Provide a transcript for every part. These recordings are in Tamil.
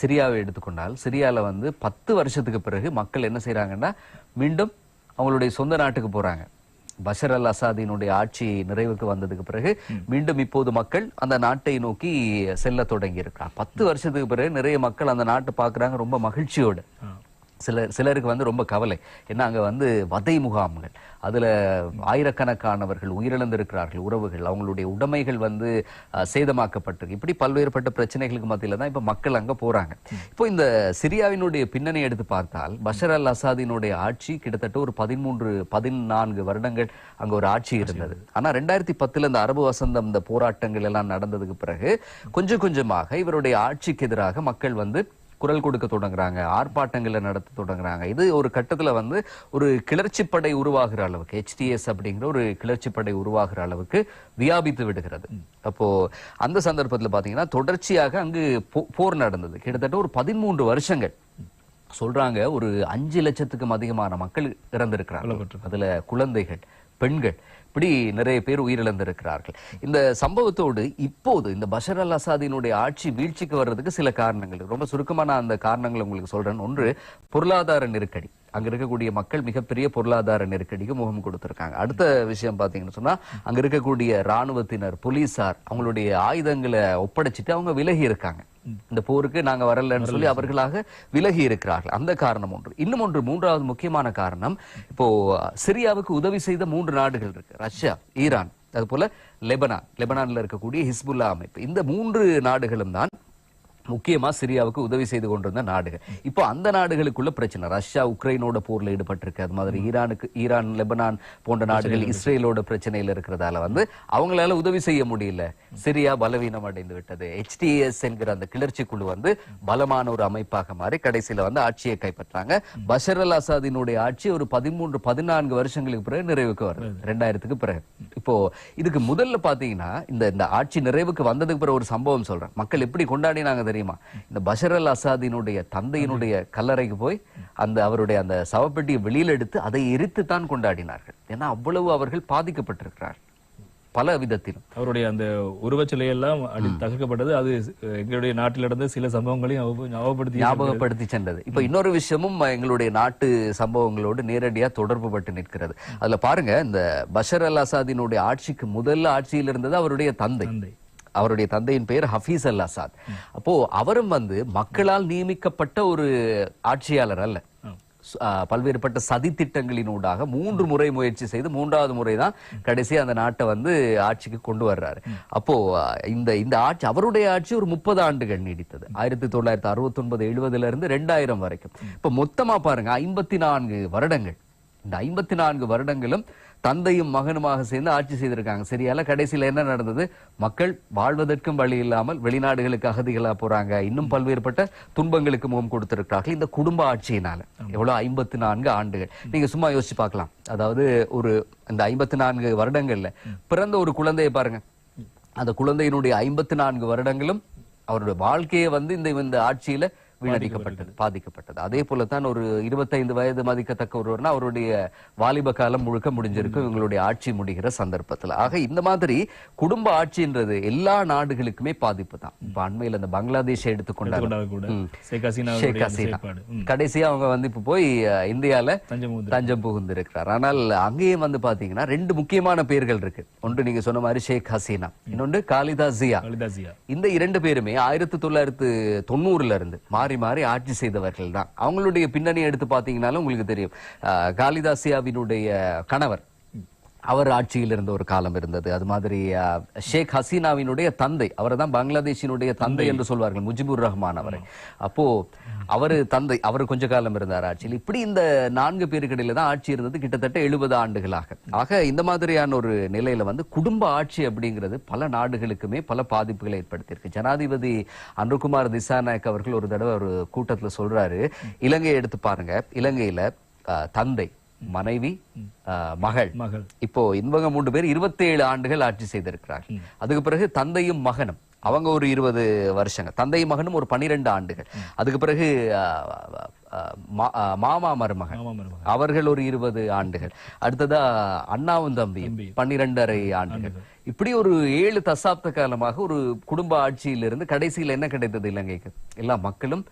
சிரியாவை எடுத்துக்கொண்டால் சிரியால வந்து பத்து வருஷத்துக்கு பிறகு மக்கள் என்ன செய்றாங்கன்னா மீண்டும் அவங்களுடைய சொந்த நாட்டுக்கு போறாங்க. பஷர் அல் அசாதினுடைய ஆட்சி நிறைவுக்கு வந்ததுக்கு பிறகு மீண்டும் இப்போது மக்கள் அந்த நாட்டை நோக்கி செல்ல தொடங்கி இருக்கிறார் பத்து வருஷத்துக்கு பிறகு நிறைய மக்கள் அந்த நாட்டை பார்க்கறாங்க ரொம்ப மகிழ்ச்சியோடு. சில சிலருக்கு வந்து ரொம்ப கவலை. ஏன்னா அங்கே வந்து வதை முகாம்கள். அதில் ஆயிரக்கணக்கானவர்கள் உயிரிழந்திருக்கிறார்கள் உறவுகள். அவங்களுடைய உடைமைகள் வந்து சேதமாக்கப்பட்டிருக்கு. இப்படி பல்வேறுபட்ட பிரச்சனைகளுக்கு மத்தியில் தான் இப்போ மக்கள் அங்கே போகிறாங்க இப்போ இந்த சிரியாவினுடைய பின்னணி எடுத்து பார்த்தால் பஷர் அல் அசாதினுடைய ஆட்சி கிட்டத்தட்ட ஒரு பதிமூன்று பதினான்கு வருடங்கள் அங்கே ஒரு ஆட்சி இருந்தது. ஆனால் ரெண்டாயிரத்தி பத்தில் இந்த அரபு வசந்தம் இந்த போராட்டங்கள் எல்லாம் நடந்ததுக்கு பிறகு கொஞ்சம் கொஞ்சமாக இவருடைய ஆட்சிக்கு எதிராக மக்கள் வந்து குரல் கொடுக்க தொடங்குறாங்க ஆர்ப்பாட்டங்களை நடத்த தொடங்குறாங்க. இது ஒரு கட்டத்துல வந்து ஒரு கிளர்ச்சிப்படை உருவாகிற அளவுக்கு HTS அப்படிங்கிற ஒரு கிளர்ச்சிப்படை உருவாகிற அளவுக்கு வியாபித்து விடுகிறது. அப்போ அந்த சந்தர்ப்பத்துல பாத்தீங்கன்னா தொடர்ச்சியாக அங்கு போ- போர் நடந்தது. கிட்டத்தட்ட ஒரு பதிமூன்று வருஷங்கள். சொல்றாங்க ஒரு அஞ்சு லட்சத்துக்கும் அதிகமான மக்கள் இறந்திருக்கிறாங்க அதுல குழந்தைகள் பெண்கள். இப்படி நிறைய பேர் உயிரிழந்திருக்கிறார்கள். இந்த சம்பவத்தோடு இப்போது இந்த பஷர் அல் அசாதினுடைய ஆட்சி வீழ்ச்சிக்கு வர்றதுக்கு சில காரணங்கள். ரொம்ப சுருக்கமான அந்த காரணங்களை உங்களுக்கு சொல்றேன். ஒன்று பொருளாதார நெருக்கடி. அங்க இருக்கக்கூடிய மக்கள் மிகப்பெரிய பொருளாதார நெருக்கடிக்கு முகம் கொடுத்திருக்காங்க. அடுத்த விஷயம் பாத்தீங்கன்னு சொன்னா அங்க இருக்கக்கூடிய ராணுவத்தினர் போலீசார் அவங்களுடைய ஆயுதங்களை ஒப்படைச்சிட்டு அவங்க விலகி இருக்காங்க. இந்த போருக்கு நாங்க வரலன்னு சொல்லி அவர்களாக விலகி இருக்கிறார்கள். அந்த காரணம் ஒன்று. இன்னும் ஒன்று மூன்றாவது முக்கியமான காரணம் இப்போ சிரியாவுக்கு உதவி செய்த மூன்று நாடுகள் இருக்கு. ரஷ்யா ஈரான் அது போல லெபனான். லெபனான்ல இருக்கக்கூடிய ஹிஸ்புல்லா அமைப்பு. இந்த மூன்று நாடுகளும் தான் முக்கியமா சிரியாவுக்கு உதவி செய்து கொண்டிருந்த நாடுகள். இப்போ அந்த நாடுகளுக்குள்ள பிரச்சனை. ரஷ்யா உக்ரைனோட போர்ல ஈடுபட்டிருக்கு. அது மாதிரி ஈரானுக்கு ஈரான் லெபனான் போன்ற நாடுகள் இஸ்ரேலோட பிரச்சனையில இருக்கிறதால வந்து அவங்களால உதவி செய்ய முடியல. சிரியா பலவீனம் அடைந்து விட்டது. HTS என்கிற அந்த கிளர்ச்சி குழு வந்து பலமான ஒரு அமைப்பாக மாறி கடைசியில வந்து ஆட்சியை கைப்பற்றாங்க. பஷர் அல் அசாதினுடைய ஆட்சி ஒரு பதிமூன்று பதினான்கு வருஷங்களுக்கு பிறகு நிறைவுக்கு வருது ரெண்டாயிரத்துக்கு பிறகு. இப்போ இதுக்கு முதல்ல பாத்தீங்கன்னா இந்த இந்த ஆட்சி நிறைவுக்கு வந்ததுக்கு பிறகு ஒரு சம்பவம் சொல்றேன். மக்கள் எப்படி கொண்டாடினாங்க தெரியுமா? இந்த பஷர் அல் அசாதினுடைய தந்தையினுடைய கல்லறைக்கு போய் அந்த அவருடைய அந்த சவப்பெட்டியை வெளியில எடுத்து அதை எரித்து தான் கொண்டாடினார்கள். ஏன்னா அவ்வளவு அவர்கள் பாதிக்கப்பட்டிருக்கிறார் பல விதத்திலும். அவருடைய அந்த உருவச்சிலை எல்லாம் அடி தகர்க்கப்பட்டது. அது எங்களுடைய நாட்டில் நடந்த சில சம்பவங்களையும் ஞாபக- ஞாபகப்படுத்தி ஞாபகப்படுத்தி சென்றது. இப்ப இன்னொரு விஷயமும் எங்களுடைய நாட்டு சம்பவங்களோடு நேரடியா தொடர்பு பட்டு நிற்கிறது. அதுல பாருங்க இந்த பஷர் அல் அசாதினுடைய ஆட்சிக்கு முதல்ல ஆட்சியில் இருந்தது அவருடைய தந்தை. அவருடைய தந்தையின் பெயர் ஹஃபீஸ் அல் அசாத். அப்போ அவரும் வந்து மக்களால் நியமிக்கப்பட்ட ஒரு ஆட்சியாளர் அல்ல. பல்வேறுபட்ட சதி திட்டங்களினூடாக மூன்று முறை முயற்சி செய்து மூன்றாவது முறை தான் கடைசி அந்த நாட்டை வந்து ஆட்சிக்கு கொண்டு வர்றாரு. அப்போ இந்த இந்த ஆட்சி அவருடைய ஆட்சி ஒரு முப்பது ஆண்டுகள் நீடித்தது. ஆயிரத்தி தொள்ளாயிரத்தி அறுபத்தி ஒன்பது எழுபதுல இருந்து ரெண்டாயிரம் வரைக்கும். இப்ப மொத்தமா பாருங்க ஐம்பத்தி நான்கு வருடங்கள். இந்த ஐம்பத்தி நான்கு வருடங்களும் தந்தையும் மகனுமாக சேர்ந்து ஆட்சி செய்திருக்காங்க. சரியால கடைசியில என்ன நடந்தது? மக்கள் வாழ்வதற்கும் வழி இல்லாமல் வெளிநாடுகளுக்கு அகதிகளா போறாங்க. இன்னும் பல்வேறுபட்ட துன்பங்களுக்கு முகம் கொடுத்திருக்கிறார்கள் இந்த குடும்ப ஆட்சியினால. எவ்வளவு? ஐம்பத்தி நான்கு ஆண்டுகள். நீங்க சும்மா யோசிச்சு பார்க்கலாம். அதாவது ஒரு இந்த ஐம்பத்தி நான்கு வருடங்கள்ல பிறந்த ஒரு குழந்தையை பாருங்க. அந்த குழந்தையினுடைய ஐம்பத்தி நான்கு வருடங்களும் அவருடைய வாழ்க்கையை வந்து இந்த இந்த ஆட்சியில வீணடிக்கப்பட்டது பாதிக்கப்பட்டது. அதே போலத்தான் ஒரு இருபத்தைந்து வயது மதிக்கத்தக்க ஒருவர்னா அவருடைய வாலிப காலம் முழுக்க முடிஞ்சிருக்கும். இவங்களுடைய ஆட்சி முடிகிற சந்தர்ப்பத்துல. ஆக இந்த மாதிரி குடும்ப ஆட்சின்றது எல்லா நாடுகளுக்குமே பாதிப்பு தான். இப்ப அண்மையில இந்த பங்களாதேஷை எடுத்துக்கொண்டாங்க. அந்த. கடைசியா அவங்க வந்து இப்ப போய் இந்தியால தஞ்சம் புகுந்து தஞ்சம் புகுந்திருக்கிறார். ஆனால் அங்கேயும் வந்து பாத்தீங்கன்னா ரெண்டு முக்கியமான பேர்கள் இருக்கு. ஒன்று நீங்க சொன்ன மாதிரி ஷேக் ஹசீனா. இன்னொன்று காலிதா ஜியா. இந்த இரண்டு பேருமே ஆயிரத்தி தொள்ளாயிரத்து தொண்ணூறுல இருந்து மாறி மாறி ஆட்சி செய்தவர்கள் தான் அவங்களுடைய பின்னணி எடுத்து பாத்தீங்கன்னாலும் உங்களுக்கு தெரியும். காளிதாசியாவினுடைய கணவர் அவர் ஆட்சியில் இருந்த ஒரு காலம் இருந்தது. அது மாதிரி ஷேக் ஹசீனாவினுடைய தந்தை அவரை தான் பங்களாதேஷினுடைய தந்தை என்று சொல்வார்கள் முஜிபுர் ரஹ்மான் அவரை. அப்போ அவரு தந்தை அவர் கொஞ்ச காலம் இருந்தார் ஆட்சியில். இப்படி இந்த நான்கு பேருக்கிடையில தான் ஆட்சி இருந்தது கிட்டத்தட்ட எழுபது ஆண்டுகளாக. ஆக இந்த மாதிரியான ஒரு நிலையில வந்து குடும்ப ஆட்சி அப்படிங்கிறது பல நாடுகளுக்குமே பல பாதிப்புகளை ஏற்படுத்தியிருக்கு. ஜனாதிபதி அனுகுமார் திசாநாயக் அவர்கள் ஒரு தடவை ஒரு கூட்டத்துல சொல்றாரு. இலங்கையை எடுத்து பாருங்க. இலங்கையில அஹ், தந்தை மனைவி மகள். மகள். இப்போ இவங்க மூன்று பேர் 27 ஆண்டுகள் ஆட்சி செய்திருக்கிறார்கள். அதுக்கு பிறகு தந்தையும் மகனும். அவங்க ஒரு இருபது வருஷங்க தந்தை மகனும் ஒரு பன்னிரெண்டு ஆண்டுகள். அதுக்கு பிறகு மாமா மருமகன். அவர்கள் ஒரு இருபது ஆண்டுகள். அடுத்ததா அண்ணாவும் தம்பி பன்னிரெண்டரை ஆண்டுகள். இப்படி ஒரு ஏழு தசாப்த காலமாக ஒரு குடும்ப ஆட்சியிலிருந்து கடைசியில் என்ன கிடைத்தது இலங்கைக்கு? எல்லா மக்களும்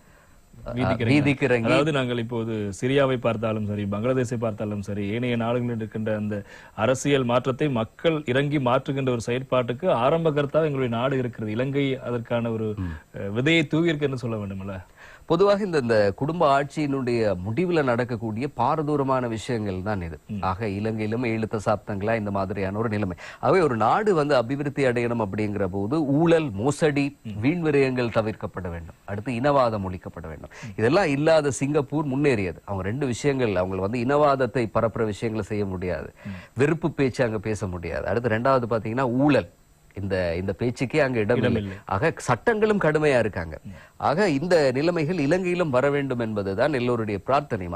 வீதிக்கு இறங்கி அதாவது நாங்கள் இப்போது சிரியாவை பார்த்தாலும் சரி பங்களாதேஷை பார்த்தாலும் சரி ஏனைய நாடுகளில் இருக்கின்ற அந்த அரசியல் மாற்றத்தை மக்கள் இறங்கி மாற்றுகின்ற ஒரு செயற்பாட்டுக்கு ஆரம்ப கருத்தாக எங்களுடைய நாடு இருக்கிறது. இலங்கை அதற்கான ஒரு விதையை தூவி இருக்குன்னு சொல்ல வேண்டும்ல பொதுவாக இந்த இந்த குடும்ப ஆட்சியினுடைய முடிவுல நடக்கக்கூடிய பாரதூரமான விஷயங்கள் தான் இது. ஆக இலங்கையிலும் ஏழு தசாப்தங்களா இந்த மாதிரியான ஒரு நிலைமை. ஆகவே ஒரு நாடு வந்து அபிவிருத்தி அடையணும் அப்படிங்கிற போது ஊழல் மோசடி வீண் விரயங்கள் தவிர்க்கப்பட வேண்டும். அடுத்து இனவாதம் ஒழிக்கப்பட வேண்டும். இதெல்லாம் இல்லாத சிங்கப்பூர் முன்னேறியது. அவங்க ரெண்டு விஷயங்கள் அவங்க வந்து இனவாதத்தை பரப்புற விஷயங்களை செய்ய முடியாது. வெறுப்பு பேச்சு அங்க பேச முடியாது. அடுத்து ரெண்டாவது பாத்தீங்கன்னா ஊழல். இந்த இந்த பேச்சுக்கே அங்க இடம் இல்லை ஆக சட்டங்களும் கடுமையா இருக்காங்க. ஆக இந்த நிலைமைகள் இலங்கையிலும் வர வேண்டும் என்பதுதான் எல்லோருடைய பிரார்த்தனை.